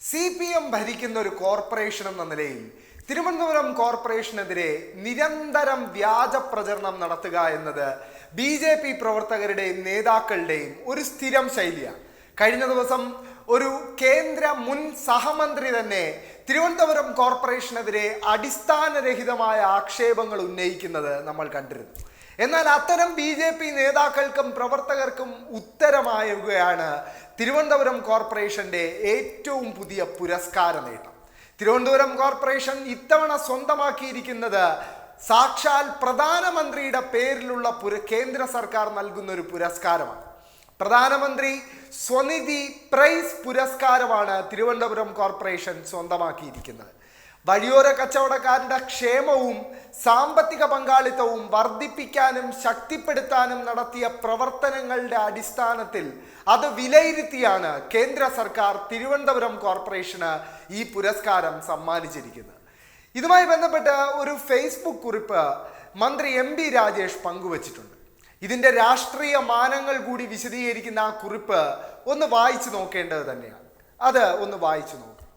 C P M ഭരിക്കുന്ന ഒരു corporation എന്ന നിലയിൽ തിരുവനന്തപുരം കോർപ്പറേഷനെതിരെ നിരന്തരം വ്യാജ പ്രചരണം നടത്തുക എന്നത് ബി ജെ പി പ്രവർത്തകരുടെയും നേതാക്കളുടെയും ഒരു സ്ഥിരം ശൈലിയാണ് കഴിഞ്ഞ ദിവസം ഒരു കേന്ദ്ര മുൻ സഹമന്ത്രി തന്നെ തിരുവനന്തപുരം കോർപ്പറേഷനെതിരെ അടിസ്ഥാനരഹിതമായ ആക്ഷേപങ്ങൾ ഉന്നയിക്കുന്നത് നമ്മൾ കണ്ടിരുന്നു. എന്നാൽ അത്തരം ബി ജെ പി നേതാക്കൾക്കും പ്രവർത്തകർക്കും ഉത്തരമായുകയാണ് തിരുവനന്തപുരം കോർപ്പറേഷന്റെ ഏറ്റവും പുതിയ പുരസ്കാര നേട്ടം. തിരുവനന്തപുരം കോർപ്പറേഷൻ ഇത്തവണ സ്വന്തമാക്കിയിരിക്കുന്നത് സാക്ഷാൽ പ്രധാനമന്ത്രിയുടെ പേരിലുള്ള പുര കേന്ദ്ര സർക്കാർ നൽകുന്ന ഒരു പുരസ്കാരമാണ്. പ്രധാനമന്ത്രി സ്വനിധി പ്രൈസ് പുരസ്കാരമാണ് തിരുവനന്തപുരം കോർപ്പറേഷൻ സ്വന്തമാക്കിയിരിക്കുന്നത്. വഴിയോര കച്ചവടക്കാരുടെ ക്ഷേമവും സാമ്പത്തിക പങ്കാളിത്തവും വർദ്ധിപ്പിക്കാനും ശക്തിപ്പെടുത്താനും നടത്തിയ പ്രവർത്തനങ്ങളുടെ അടിസ്ഥാനത്തിൽ അത് വിലയിരുത്തിയാണ് കേന്ദ്ര സർക്കാർ തിരുവനന്തപുരം കോർപ്പറേഷന് ഈ പുരസ്കാരം സമ്മാനിച്ചിരിക്കുന്നത്. ഇതുമായി ബന്ധപ്പെട്ട് ഒരു ഫേസ്ബുക്ക് കുറിപ്പ് മന്ത്രി എം ബി രാജേഷ് പങ്കുവച്ചിട്ടുണ്ട്. ഇതിന്റെ രാഷ്ട്രീയ മാനങ്ങൾ കൂടി വിശദീകരിക്കുന്ന ആ കുറിപ്പ് ഒന്ന് വായിച്ചു നോക്കേണ്ടത് തന്നെയാണ്. അത് ഒന്ന് വായിച്ചു നോക്കാം.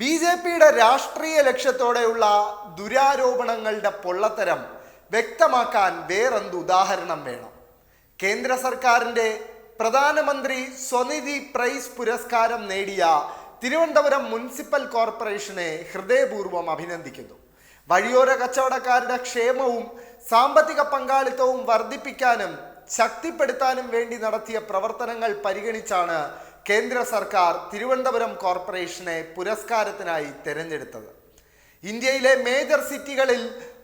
ബി ജെ പിയുടെ രാഷ്ട്രീയ ലക്ഷ്യത്തോടെയുള്ള ദുരാരോപണങ്ങളുടെ പൊള്ളത്തരം വ്യക്തമാക്കാൻ വേറെന്ത് ഉദാഹരണം വേണം? കേന്ദ്ര സർക്കാരിന്റെ പ്രധാനമന്ത്രി സ്വനിധി പ്രൈസ് പുരസ്കാരം നേടിയ തിരുവനന്തപുരം മുനിസിപ്പൽ കോർപ്പറേഷനെ ഹൃദയപൂർവം അഭിനന്ദിക്കുന്നു. വഴിയോര കച്ചവടക്കാരുടെ ക്ഷേമവും സാമ്പത്തിക പങ്കാളിത്തവും വർദ്ധിപ്പിക്കാനും ശക്തിപ്പെടുത്താനും വേണ്ടി നടത്തിയ പ്രവർത്തനങ്ങൾ പരിഗണിച്ചാണ് കേന്ദ്ര സർക്കാർ തിരുവനന്തപുരം കോർപ്പറേഷനെ പുരസ്കാരത്തിനായി തിരഞ്ഞെടുത്തത്. ഇന്ത്യയിലെ മേജർ സിറ്റികളിൽ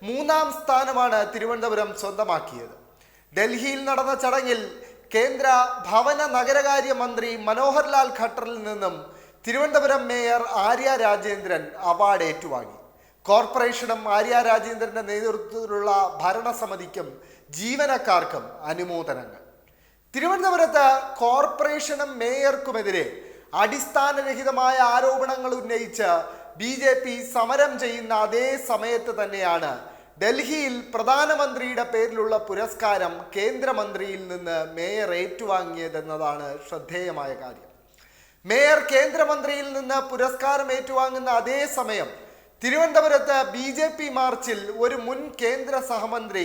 മൂന്നാം സ്ഥാനമാണ് തിരുവനന്തപുരം സ്വന്തമാക്കിയത്. ഡൽഹിയിൽ നടന്ന ചടങ്ങിൽ കേന്ദ്ര ഭവന നഗരകാര്യ മന്ത്രി മനോഹർലാൽ ഖട്ടറിൽ നിന്നും തിരുവനന്തപുരം മേയർ ആര്യ രാജേന്ദ്രൻ അവാർഡ് ഏറ്റുവാങ്ങി. കോർപ്പറേഷനും ആര്യ രാജേന്ദ്രന്റെ നേതൃത്വത്തിലുള്ള ഭരണസമിതിക്കും ജീവനക്കാർക്കും അനുമോദനങ്ങൾ. തിരുവനന്തപുരത്ത് കോർപ്പറേഷനും മേയർക്കുമെതിരെ അടിസ്ഥാനരഹിതമായ ആരോപണങ്ങൾ ഉന്നയിച്ച് ബി ജെ പി സമരം ചെയ്യുന്ന അതേ സമയത്ത് തന്നെയാണ് ഡൽഹിയിൽ പ്രധാനമന്ത്രിയുടെ പേരിലുള്ള പുരസ്കാരം കേന്ദ്രമന്ത്രിയിൽ നിന്ന് മേയർ ഏറ്റുവാങ്ങിയതെന്നതാണ് ശ്രദ്ധേയമായ കാര്യം. മേയർ കേന്ദ്രമന്ത്രിയിൽ നിന്ന് പുരസ്കാരം ഏറ്റുവാങ്ങുന്ന അതേ സമയം തിരുവനന്തപുരത്ത് ബി ജെ പി മാർച്ചിൽ ഒരു മുൻ കേന്ദ്ര സഹമന്ത്രി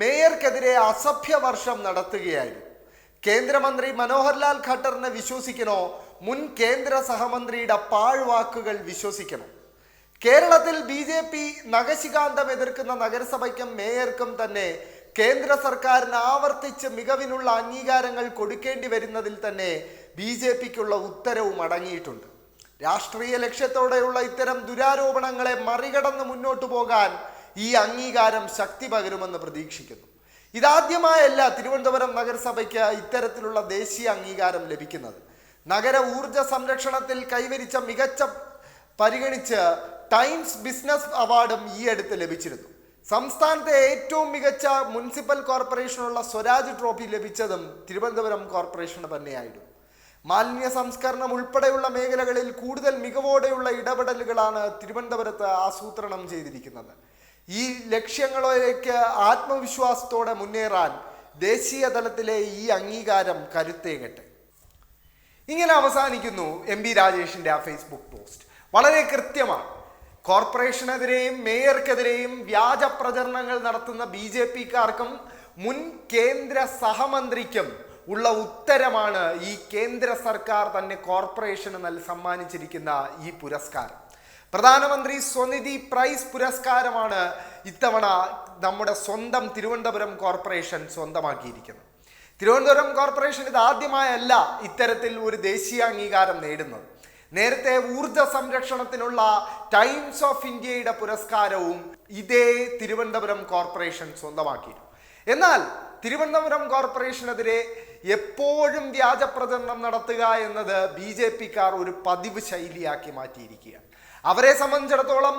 മേയർക്കെതിരെ അസഭ്യവർഷം നടത്തുകയായിരുന്നു. കേന്ദ്രമന്ത്രി മനോഹർലാൽ ഖട്ടറിനെ വിശ്വസിക്കണോ? മുൻ കേന്ദ്ര സഹമന്ത്രിയുടെ പാഴ്വാക്കുകൾ വിശ്വസിക്കണോ? കേരളത്തിൽ ബി ജെ പി നഖശികാന്തം എതിർക്കുന്ന നഗരസഭയ്ക്കും മേയർക്കും തന്നെ കേന്ദ്ര സർക്കാരിന് ആവർത്തിച്ച് മികവിനുള്ള അംഗീകാരങ്ങൾ കൊടുക്കേണ്ടി വരുന്നതിൽ തന്നെ ബി ജെ പിക്കുള്ള ഉത്തരവും അടങ്ങിയിട്ടുണ്ട്. രാഷ്ട്രീയ ലക്ഷ്യത്തോടെയുള്ള ഇത്തരം ദുരാരോപണങ്ങളെ മറികടന്ന് മുന്നോട്ടു പോകാൻ ഈ അംഗീകാരം ശക്തി പകരുമെന്ന് പ്രതീക്ഷിക്കുന്നു. ഇതാദ്യമായല്ല തിരുവനന്തപുരം നഗരസഭയ്ക്ക് ഇത്തരത്തിലുള്ള ദേശീയ അംഗീകാരം ലഭിക്കുന്നത്. നഗര ഊർജ സംരക്ഷണത്തിൽ കൈവരിച്ച മികച്ച പരിഗണിച്ച് ടൈംസ് ബിസിനസ് അവാർഡും ഈ അടുത്ത് ലഭിച്ചിരുന്നു. സംസ്ഥാനത്തെ ഏറ്റവും മികച്ച മുനിസിപ്പൽ കോർപ്പറേഷനുള്ള സ്വരാജ് ട്രോഫി ലഭിച്ചതും തിരുവനന്തപുരം കോർപ്പറേഷന് തന്നെയായിരുന്നു. മാലിന്യ സംസ്കരണം ഉൾപ്പെടെയുള്ള മേഖലകളിൽ കൂടുതൽ മികവോടെയുള്ള ഇടപെടലുകളാണ് തിരുവനന്തപുരത്ത് ആസൂത്രണം ചെയ്തിരിക്കുന്നത്. ഈ ലക്ഷ്യങ്ങളിലേക്ക് ആത്മവിശ്വാസത്തോടെ മുന്നേറാൻ ദേശീയ തലത്തിലെ ഈ അംഗീകാരം കരുത്തേകട്ടെ. ഇങ്ങനെ അവസാനിക്കുന്നു എം ബി രാജേഷിന്റെ ആ ഫേസ്ബുക്ക് പോസ്റ്റ് വളരെ കൃത്യമാണ്. കോർപ്പറേഷനെതിരെയും മേയർക്കെതിരെയും വ്യാജ പ്രചരണങ്ങൾ നടത്തുന്ന ബി ജെ പിക്കാർക്കും മുൻ കേന്ദ്ര സഹമന്ത്രിക്കും ഉള്ള ഉത്തരമാണ് ഈ കേന്ദ്ര സർക്കാർ തന്നെ കോർപ്പറേഷന് നൽ സമ്മാനിച്ചിരിക്കുന്ന ഈ പുരസ്കാരം. പ്രധാനമന്ത്രി സ്വനിധി പ്രൈസ് പുരസ്കാരമാണ് ഇത്തവണ നമ്മുടെ സ്വന്തം തിരുവനന്തപുരം കോർപ്പറേഷൻ സ്വന്തമാക്കിയിരിക്കുന്നത്. തിരുവനന്തപുരം കോർപ്പറേഷൻ ഇത് ആദ്യമായല്ല ഇത്തരത്തിൽ ഒരു ദേശീയ അംഗീകാരം നേടുന്നത്. നേരത്തെ ഊർജ സംരക്ഷണത്തിനുള്ള ടൈംസ് ഓഫ് ഇന്ത്യയുടെ പുരസ്കാരവും ഇതേ തിരുവനന്തപുരം കോർപ്പറേഷൻ സ്വന്തമാക്കിയിരുന്നു. എന്നാൽ തിരുവനന്തപുരം കോർപ്പറേഷനെതിരെ എപ്പോഴും വ്യാജ പ്രചരണം നടത്തുക എന്നത് ബി ജെ പിക്കാർ ഒരു പതിവ് ശൈലിയാക്കി മാറ്റിയിരിക്കുകയാണ്. അവരെ സംബന്ധിച്ചിടത്തോളം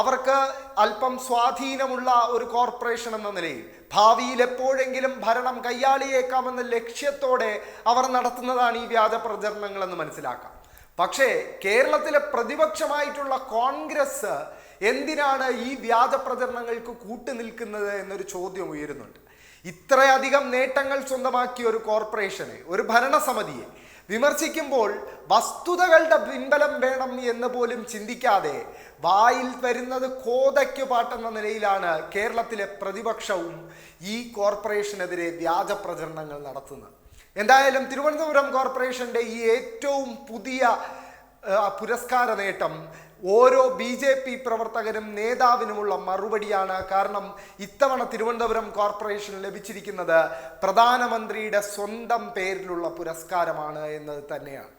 അവർക്ക് അല്പം സ്വാധീനമുള്ള ഒരു കോർപ്പറേഷൻ എന്ന നിലയിൽ ഭാവിയിൽ എപ്പോഴെങ്കിലും ഭരണം കയ്യാളിയേക്കാമെന്ന ലക്ഷ്യത്തോടെ അവർ നടത്തുന്നതാണ് ഈ വ്യാജ പ്രചരണങ്ങൾ എന്ന് മനസ്സിലാക്കാം. പക്ഷേ കേരളത്തിലെ പ്രതിപക്ഷമായിട്ടുള്ള കോൺഗ്രസ് എന്തിനാണ് ഈ വ്യാജ പ്രചരണങ്ങൾക്ക് കൂട്ടുനിൽക്കുന്നത് എന്നൊരു ചോദ്യം ഉയരുന്നുണ്ട്. ഇത്രയധികം നേട്ടങ്ങൾ സ്വന്തമാക്കിയ ഒരു കോർപ്പറേഷനെ ഒരു ഭരണസമിതിയെ വിമർശിക്കുമ്പോൾ വസ്തുതകളുടെ പിൻബലം വേണം എന്ന് പോലും ചിന്തിക്കാതെ വായിൽ വരുന്നത് കോതയ്ക്ക് പാട്ടെന്ന നിലയിലാണ് കേരളത്തിലെ പ്രതിപക്ഷവും ഈ കോർപ്പറേഷനെതിരെ വ്യാജ പ്രചരണങ്ങൾ നടത്തുന്നത്. എന്തായാലും തിരുവനന്തപുരം കോർപ്പറേഷന്റെ ഈ ഏറ്റവും പുതിയ പുരസ്കാര നേട്ടം ഓരോ ബി ജെ പി പ്രവർത്തകനും നേതാവിനുമുള്ള മറുപടിയാണ് കാരണം ഇത്തവണ തിരുവനന്തപുരം കോർപ്പറേഷൻ ലഭിച്ചിരിക്കുന്നത് പ്രധാനമന്ത്രിയുടെ സ്വന്തം പേരിലുള്ള പുരസ്കാരമാണ് എന്നത് തന്നെയാണ്.